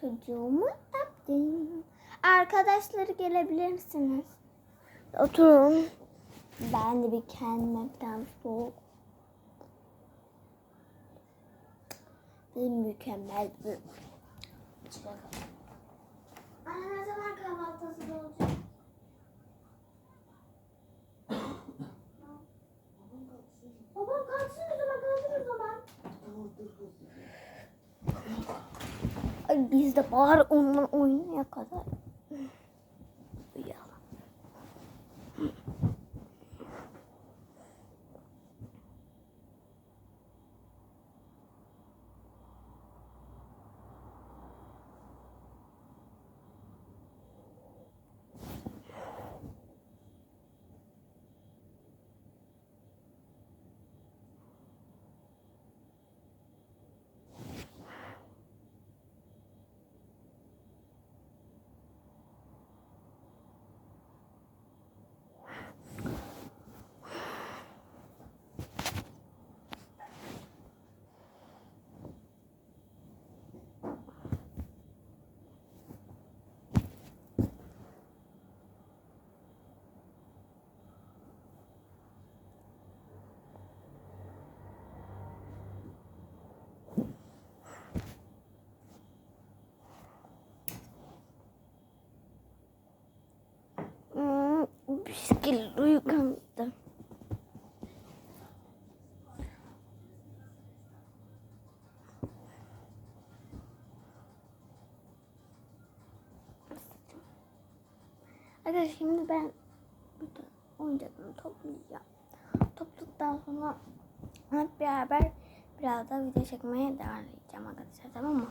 Çocuğumu öptüm. Arkadaşları gelebilirsiniz. Oturun. Ben de bir kendime biraz soğuk. Bir mükemmel bir Anne biz de bari onunla oynaya kadar uyuyalım. Hmm, bisiklet uygandı. Arkadaşlar şimdi ben bütün oyuncaklarımı toplayacağım. Topladıktan sonra hep beraber biraz da video çekmeye devam edeceğim arkadaşlar tamam mı?